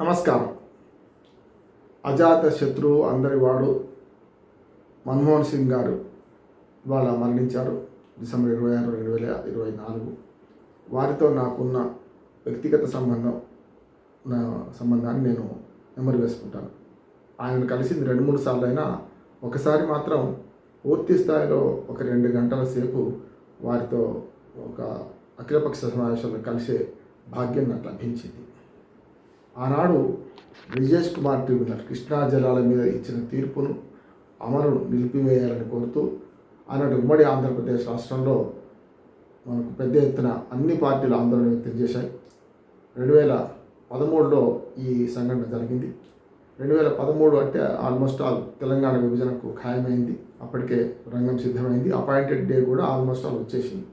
నమస్కారం. అజాత శత్రువు అందరి వాడు మన్మోహన్ సింగ్ గారు ఇవాళ మరణించారు డిసెంబర్ ఇరవై ఆరు రెండు వేల ఇరవై నాలుగు. వారితో నాకున్న వ్యక్తిగత సంబంధం నా సంబంధాన్ని నేను నెమరు వేసుకుంటాను. ఆయనను కలిసింది రెండు మూడు సార్లు అయినా ఒకసారి మాత్రం పూర్తి స్థాయిలో ఒక రెండు గంటల సేపు వారితో ఒక అఖిలపక్ష సమావేశంలో కలిసే భాగ్యం నాకు లభించింది. ఆనాడు బ్రిజేష్ కుమార్ ట్రిబ్యునల్ కృష్ణా జలాల మీద ఇచ్చిన తీర్పును అమరును నిలిపివేయాలని కోరుతూ ఆనాడు ఉమ్మడి ఆంధ్రప్రదేశ్ రాష్ట్రంలో మనకు పెద్ద ఎత్తున అన్ని పార్టీలు ఆందోళన వ్యక్తం చేశాయి. రెండు వేల పదమూడులో ఈ సంఘటన జరిగింది. రెండు వేల పదమూడు అంటే ఆల్మోస్ట్ ఆల్ తెలంగాణ విభజనకు ఖాయమైంది. అప్పటికే రంగం సిద్ధమైంది. అపాయింటెడ్ డే కూడా ఆల్మోస్ట్ ఆల్ వచ్చేసింది.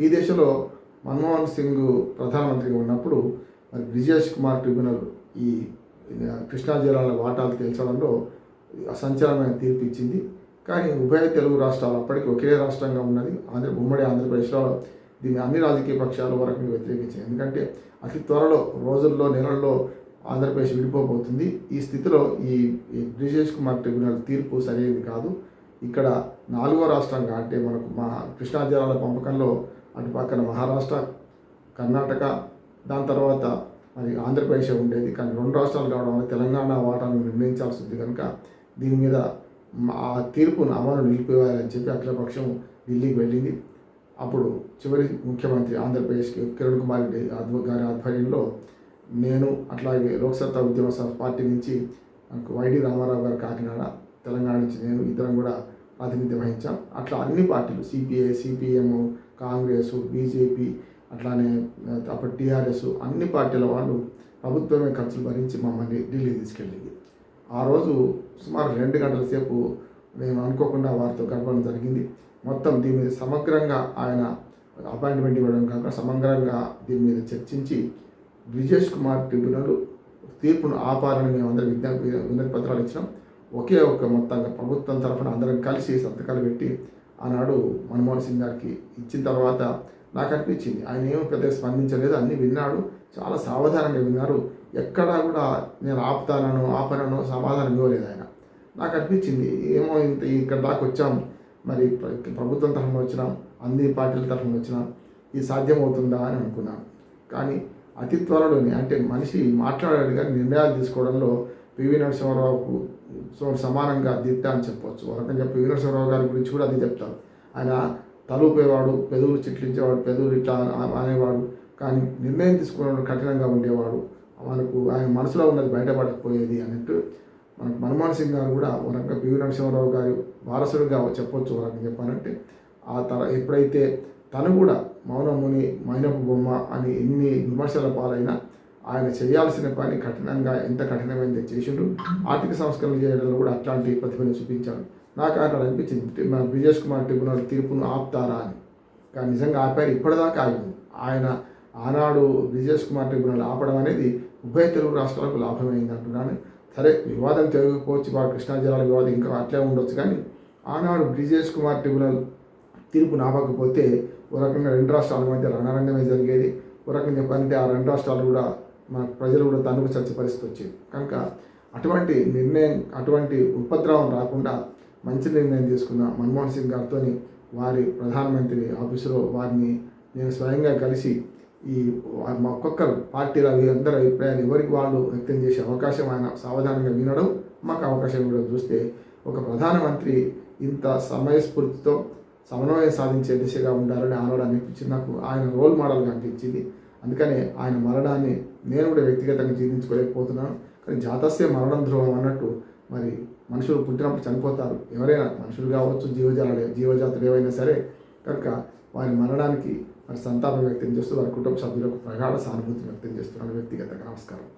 ఈ దేశంలో మన్మోహన్ సింగ్ ప్రధానమంత్రిగా ఉన్నప్పుడు మరి బ్రిజేష్ కుమార్ ట్రిబ్యునల్ ఈ కృష్ణా జిల్లాల వాటాలు తేల్చడంలో సంచలనమైన తీర్పు ఇచ్చింది. కానీ ఉభయ తెలుగు రాష్ట్రాలు అప్పటికి ఒకే రాష్ట్రంగా ఉన్నది. ఆంధ్ర ఉమ్మడి ఆంధ్రప్రదేశ్లో దీన్ని అన్ని రాజకీయ పక్షాలు వరకు వ్యతిరేకించాయి. ఎందుకంటే అతి త్వరలో రోజుల్లో నెలల్లో ఆంధ్రప్రదేశ్ విడిపోబోతుంది. ఈ స్థితిలో ఈ ఈ బ్రిజేష్ కుమార్ ట్రిబ్యునల్ తీర్పు సరైనది కాదు. ఇక్కడ నాలుగో రాష్ట్రంగా అంటే మనకు మా కృష్ణా జిల్లాల పంపకంలో అటు పక్కన మహారాష్ట్ర కర్ణాటక దాని తర్వాత అది ఆంధ్రప్రదేశ్ ఉండేది. కానీ రెండు రాష్ట్రాలు కావడం వల్ల తెలంగాణ వాటాను నిర్ణయించాల్సి ఉంది కనుక దీని మీద ఆ తీర్పును అమలు నిలిపివేయాలని చెప్పి అఖిలపక్షం ఢిల్లీకి వెళ్ళింది. అప్పుడు చివరి ముఖ్యమంత్రి ఆంధ్రప్రదేశ్కి కిరణ్ కుమార్ రెడ్డి ఆధ్వ గారి ఆధ్వర్యంలో నేను అట్లాగే లోక్సత్తా ఉద్యమ పార్టీ నుంచి వైడి రామారావు గారు కాకినాడ తెలంగాణ నుంచి నేను ఇద్దరం కూడా ప్రాతినిధ్యం వహించాం. అట్లా అన్ని పార్టీలు సిపిఐ సిపిఎం కాంగ్రెస్ బీజేపీ అట్లానే అప్పుడు టీఆర్ఎస్ అన్ని పార్టీల వాళ్ళు ప్రభుత్వమే ఖర్చులు భరించి మమ్మల్ని ఢిల్లీ తీసుకెళ్ళింది. ఆ రోజు సుమారు రెండు గంటల సేపు మేము అనుకోకుండా వారితో గడపడం జరిగింది. మొత్తం దీని మీద సమగ్రంగా ఆయన అపాయింట్మెంట్ ఇవ్వడం కాక సమగ్రంగా దీని మీద చర్చించి బ్రిజేష్ కుమార్ ట్రిబ్యునల్ తీర్పును ఆపాలని అందరం విజ్ఞాప వినతి పత్రాలు ఇచ్చినాం. ఒకే ఒక్క మొత్తంగా ప్రభుత్వం తరఫున అందరం కలిసి సంతకాలు పెట్టి ఆనాడు మన్మోహన్ సింగ్ గారికి. ఇచ్చిన తర్వాత నాకు అనిపించింది ఆయన ఏమి పెద్దగా స్పందించలేదు అన్నీ విన్నాడు చాలా సావధానంగా విన్నారు. ఎక్కడా కూడా నేను ఆపుతానను ఆపనను సమాధానం ఇవ్వలేదు ఆయన. నాకు అనిపించింది ఏమో ఇంత ఇక్కడ దాకా వచ్చాం మరి ప్ర- ప్రభుత్వం తరఫున వచ్చినాం అన్ని పార్టీల తరఫున వచ్చినాం ఇది సాధ్యమవుతుందా అని అనుకున్నాను. కానీ అతి త్వరలోనే అంటే మనిషి మాట్లాడాడు కానీ నిర్ణయాలు తీసుకోవడంలో పివి నరసింహారావుకు సో సమానంగా దిట్ట అని చెప్పవచ్చు ఒక రకంగా పివి గారి గురించి కూడా అది చెప్తారు. ఆయన తలూపేవాడు పెదవులు చిట్లించేవాడు పెదవులు ఇట్లా అనేవాడు కానీ నిర్ణయం తీసుకునేవాడు కఠినంగా ఉండేవాడు. మనకు ఆయన మనసులో ఉన్నది బయటపడకపోయేది అన్నట్టు మనకు మన్మోహన్ సింగ్ గారు కూడా ఒక రకంగా పివి నరసింహారావు గారి వారసుడిగా చెప్పొచ్చు ఒక రకంగా ఆ తర ఎప్పుడైతే తను కూడా మౌనముని మైనపు బొమ్మ అని ఎన్ని విమర్శల పాలైనా ఆయన చేయాల్సిన పని కఠినంగా ఎంత కఠినమైంది చేసిండు. ఆర్థిక సంస్కరణ చేయడంలో కూడా అట్లాంటి ప్రతిభను చూపించాడు. నాకు అక్కడ అనిపించింది. మన బ్రిజేష్ కుమార్ ట్రిబ్యునల్ తీర్పును ఆపుతారా అని. కానీ నిజంగా ఆపారు ఇప్పటిదాకా ఆగింది. ఆయన ఆనాడు బ్రిజేష్ కుమార్ ట్రిబ్యునల్ ఆపడం అనేది ఉభయ తెలుగు రాష్ట్రాలకు లాభమైంది అంటున్నాను. సరే వివాదం తెలియకపోవచ్చు వాడు కృష్ణా జిల్లాల వివాదం ఇంకా అట్లే ఉండొచ్చు కానీ ఆనాడు బ్రిజేష్ కుమార్ ట్రిబ్యునల్ తీర్పు నాపకపోతే ఒక రకంగా రెండు రాష్ట్రాల మధ్య రణరంగమే జరిగేది. ఒక రకంగా చెప్పాలంటే ఆ రెండు రాష్ట్రాలు కూడా మన ప్రజలు కూడా దానికి చచ్చే పరిస్థితి వచ్చేది కనుక అటువంటి నిర్ణయం అటువంటి ఉపద్రవం రాకుండా మంచి నిర్ణయం తీసుకున్న మన్మోహన్ సింగ్ గారితో వారి ప్రధానమంత్రి ఆఫీసులో వారిని నేను స్వయంగా కలిసి ఈ ఒక్కొక్కరు మా పార్టీల అందరి అభిప్రాయాలు ఎవరికి వాళ్ళు వ్యక్తం చేసే అవకాశం ఆయన సావధానంగా వినడం మాకు అవకాశం కూడా చూస్తే ఒక ప్రధానమంత్రి ఇంత సమయస్ఫూర్తితో సమన్వయం సాధించే దిశగా ఉండాలని ఆనాడు అనిపించింది. నాకు ఆయన రోల్ మోడల్గా అనిపించింది. అందుకనే ఆయన మరణాన్ని నేను కూడా వ్యక్తిగతంగా జీవించుకోలేకపోతున్నాను కానీ జాతస్య మరణం ధ్రువం అన్నట్టు మరి మనుషులు పుట్టినప్పుడు చనిపోతారు. ఎవరైనా మనుషులు కావచ్చు జీవజాలు జీవజాతులు ఏవైనా సరే కనుక వారి మరణానికి మరి సంతాపం వ్యక్తం చేస్తూ వారి కుటుంబ సభ్యులకు ప్రగాఢ సానుభూతి వ్యక్తం చేస్తున్నాను. వ్యక్తిగతంగా నమస్కారం.